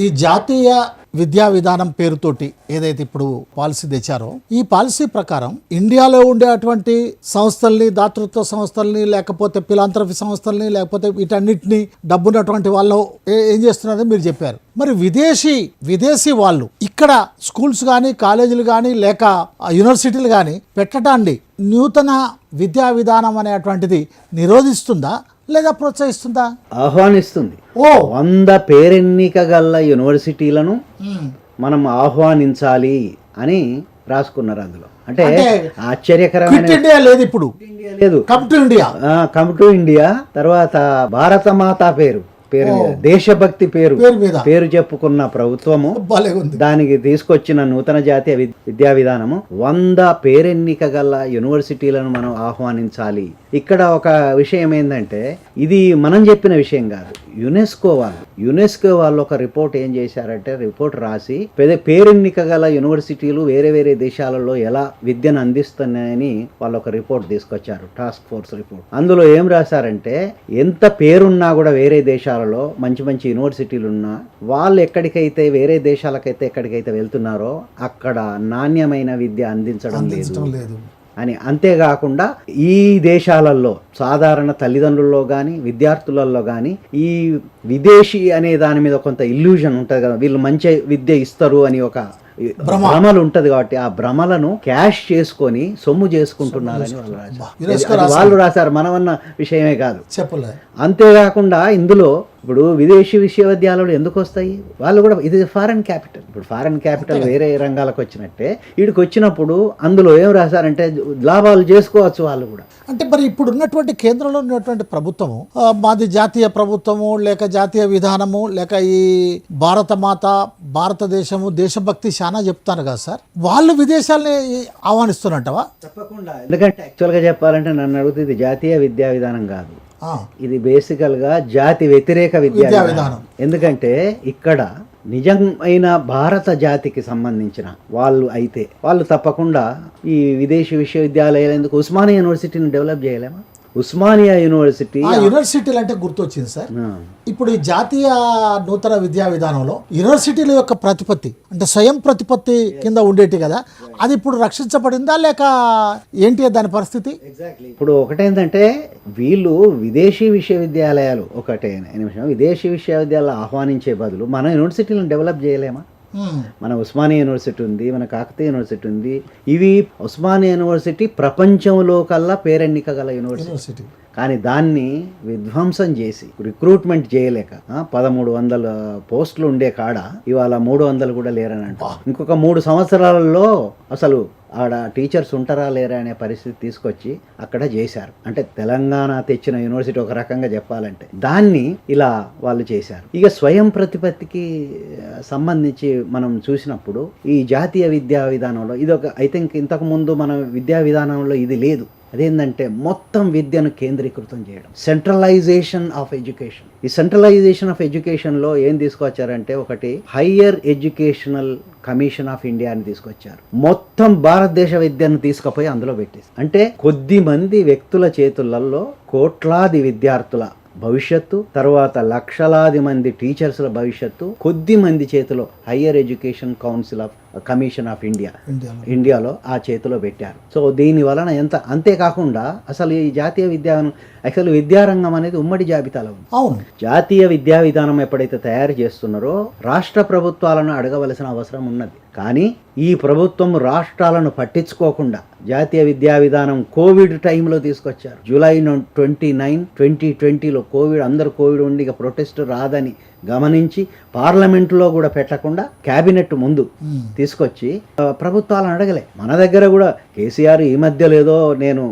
ఈ జాతీయ విద్యా విధానం పేరుతోటి ఏదైతే ఇప్పుడు పాలసీ తెచ్చారో ఈ పాలసీ ప్రకారం ఇండియాలో ఉండే అటువంటి సంస్థల్ని దాతృత్వ సంస్థల్ని లేకపోతే పిలాంతరఫీ సంస్థల్ని లేకపోతే వీటన్నిటిని డబ్బున్నటువంటి వాళ్ళు ఏ- ఏం చేస్తున్నారో మీరు చెప్పారు. మరి విదేశీ విదేశీ వాళ్ళు ఇక్కడ స్కూల్స్ కానీ కాలేజీలు కానీ లేక యూనివర్సిటీలు కానీ పెట్టడాన్ని నూతన విద్యా విధానం అనేటువంటిది నిరోధిస్తుందా? లేదా ప్రోత్సహిస్తుందా? ఆహ్వానిస్తుంది. ఓ! వంద పేరెన్నిక గల యూనివర్సిటీలను మనం ఆహ్వానించాలి అని రాసుకున్నారు అందులో. అంటే ఆశ్చర్యకరమైన ఇండియా లేదు ఇప్పుడు. లేదు. Come to India. Come to India తర్వాత భారత మాత పేరు. పేరు దేశభక్తి పేరు పేరు చెప్పుకున్న ప్రభుత్వము దానికి తీసుకొచ్చిన నూతన జాతీయ విద్యా విధానము వంద పేరెన్నిక గల యూనివర్సిటీలను మనం ఆహ్వానించాలి. ఇక్కడ ఒక విషయం ఏంటంటే ఇది మనం చెప్పిన విషయం కాదు. యునెస్కో వాళ్ళు యునెస్కో వాళ్ళు ఒక రిపోర్ట్ ఏం చేశారంటే రిపోర్ట్ రాసి పెద్ద పేరెన్నిక గల యూనివర్సిటీలు వేరే వేరే దేశాలలో ఎలా విద్యను అందిస్తున్నాయని వాళ్ళు ఒక రిపోర్ట్ తీసుకొచ్చారు టాస్క్ ఫోర్స్ రిపోర్ట్. అందులో ఏం రాశారంటే ఎంత పేరున్నా కూడా వేరే దేశాలలో మంచి మంచి యూనివర్సిటీలు ఉన్నా వాళ్ళు ఎక్కడికైతే వేరే దేశాలకైతే ఎక్కడికైతే వెళ్తున్నారో అక్కడ నాణ్యమైన విద్య అందించడం లేదు. అని అంతేకాకుండా ఈ దేశాలలో సాధారణ తల్లిదండ్రుల్లో కానీ విద్యార్థులలో కానీ ఈ విదేశీ అనే దాని మీద కొంత ఇల్యూజన్ ఉంటుంది కదా వీళ్ళు మంచి విద్య ఇస్తారు అని ఒక భ్రమలు ఉంటది కాబట్టి ఆ భ్రమలను క్యాష్ చేసుకొని సొమ్ము చేసుకుంటున్నారని వాళ్ళు వాళ్ళు రాశారు మనమన్న విషయమే కాదు. చెప్పలే. అంతేకాకుండా ఇందులో ఇప్పుడు విదేశీ విశ్వవిద్యాలయాలు ఎందుకు వస్తాయి? వాళ్ళు కూడా ఇది ఫారెన్ క్యాపిటల్. ఇప్పుడు ఫారెన్ క్యాపిటల్ వేరే రంగాలకు వచ్చినట్టే వీడికి వచ్చినప్పుడు అందులో ఏం రాశారంటే లాభాలు చేసుకోవచ్చు వాళ్ళు కూడా. అంటే మరి ఇప్పుడు ఉన్నటువంటి కేంద్రంలో ఉన్నటువంటి ప్రభుత్వము మాది జాతీయ ప్రభుత్వము లేక జాతీయ విధానము లేక ఈ భారత మాత భారతదేశము దేశభక్తి చాలా చెప్తాను కదా సార్. వాళ్ళు విదేశాలని ఆహ్వానిస్తున్నట్టవా? తప్పకుండా. ఎందుకంటే యాక్చువల్గా చెప్పాలంటే నన్ను అడిగితే ఇది జాతీయ విద్యా విధానం కాదు. ఇది బేసికల్గా జాతి వ్యతిరేక విద్యా విధానం. ఎందుకంటే ఇక్కడ నిజమైన భారత జాతికి సంబంధించిన వాళ్ళు అయితే వాళ్ళు తప్పకుండా ఈ విదేశీ విశ్వవిద్యాలయాలు ఎందుకు ఉస్మానియా యూనివర్సిటీని డెవలప్ చేయలేమా? ఉస్మానియా యూనివర్సిటీ ఆ యూనివర్సిటీలు అంటే గుర్తొచ్చింది సార్. ఇప్పుడు ఈ జాతీయ నూతన విద్యా విధానంలో యూనివర్సిటీల యొక్క ప్రతిపత్తి అంటే స్వయం ప్రతిపత్తి కింద ఉండేటి కదా అది ఇప్పుడు రక్షించబడిందా లేక ఏంటి దాని పరిస్థితి? ఇప్పుడు ఒకటేంటంటే వీళ్ళు విదేశీ విశ్వవిద్యాలయాలు ఒకటే నిమిషం విదేశీ విశ్వవిద్యాలయాలు ఆహ్వానించే బదులు మన యూనివర్సిటీలను డెవలప్ చేయలేమా? మన ఉస్మానియా యూనివర్సిటీ ఉంది మన కాకతీయ యూనివర్సిటీ ఉంది. ఇవి ఉస్మానియా యూనివర్సిటీ ప్రపంచంలో కల్లా పేరెన్నిక గల యూనివర్సిటీ. యూనివర్సిటీ. కానీ దాన్ని విధ్వంసం చేసి రిక్రూట్మెంట్ చేయలేక పదమూడు వందల పోస్టులు ఉండే కాడ ఇవాళ మూడు వందలు కూడా లేరని అంట ఇంకొక మూడు సంవత్సరాలలో అసలు ఆడ టీచర్స్ ఉంటారా లేరా అనే పరిస్థితి తీసుకొచ్చి అక్కడ చేశారు. అంటే తెలంగాణ తెచ్చిన యూనివర్సిటీ ఒక రకంగా చెప్పాలంటే దాన్ని ఇలా వాళ్ళు చేశారు. ఇక స్వయం ప్రతిపత్తికి సంబంధించి మనం చూసినప్పుడు ఈ జాతీయ విద్యా విధానంలో ఇది ఒక ఐ థింక్ ఇంతకు ముందు మన విద్యా విధానంలో ఇది లేదు. అదేంటంటే మొత్తం విద్యను కేంద్రీకృతం చేయడం. సెంట్రలైజేషన్ ఆఫ్ ఎడ్యుకేషన్ ఈ సెంట్రలైజేషన్ ఆఫ్ ఎడ్యుకేషన్లో ఏం తీసుకొచ్చారంటే ఒకటి higher educational commission of India అని తీసుకొచ్చారు. మొత్తం భారతదేశ విద్యను తీసుకుపోయి అందులో పెట్టేసి. అంటే కొద్ది మంది వ్యక్తుల చేతులలో కోట్లాది విద్యార్థుల భవిష్యత్తు తర్వాత లక్షలాది మంది టీచర్స్ల భవిష్యత్తు కొద్ది మంది చేతిలో higher education council of commission of India. ఇండియాలో. ఆ చేతిలో పెట్టారు. సో దీని వలన ఎంత అంతేకాకుండా అసలు ఈ జాతీయ విద్యా అసలు విద్యారంగం అనేది ఉమ్మడి జాబితాలో ఉంది. అవును. జాతీయ విద్యా విధానం ఎప్పుడైతే తయారు చేస్తున్నారో రాష్ట్ర ప్రభుత్వాలను అడగవలసిన అవసరం ఉన్నది. కానీ ఈ ప్రభుత్వం రాష్ట్రాలను పట్టించుకోకుండా జాతీయ విద్యా విధానం కోవిడ్ టైంలో తీసుకొచ్చారు. జూలై ట్వంటీ నైన్ ట్వంటీ ట్వంటీలో కోవిడ్ అందరు కోవిడ్ ఉండి ఇక ప్రొటెస్ట్ రాదని గమనించి పార్లమెంటులో కూడా పెట్టకుండా కేబినెట్ ముందు. తీసుకొచ్చి ప్రభుత్వాలను అడగలే. మన దగ్గర కూడా కేసీఆర్ ఈ మధ్య లేదో నేను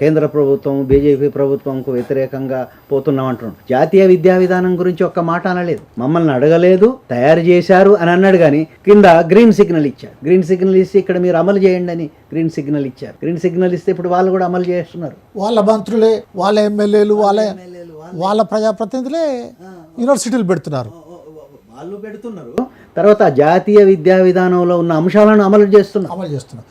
కేంద్ర ప్రభుత్వం బీజేపీ ప్రభుత్వంకు వ్యతిరేకంగా పోతున్నాం అంటున్నాడు. జాతీయ విద్యా విధానం గురించి ఒక్క మాట అనలేదు. మమ్మల్ని అడగలేదు తయారు చేశారు అని అన్నాడు కానీ కింద గ్రీన్ సిగ్నల్ ఇచ్చారు. గ్రీన్ సిగ్నల్ ఇస్తే ఇక్కడ మీరు అమలు చేయండి అని గ్రీన్ సిగ్నల్ ఇచ్చారు. గ్రీన్ సిగ్నల్ ఇస్తే ఇప్పుడు వాళ్ళు కూడా అమలు చేస్తున్నారు. వాళ్ళ మంత్రులే వాళ్ళ ఎమ్మెల్యేలు వాళ్ళ వాళ్ళ. ప్రజాప్రతినిధులే యూనివర్సిటీలు పెడుతున్నారు. వాళ్ళు పెడుతున్నారు. తర్వాత జాతీయ విద్యా విధానంలో ఉన్న అంశాలను అమలు చేస్తున్నారు. అమలు చేస్తున్నారు.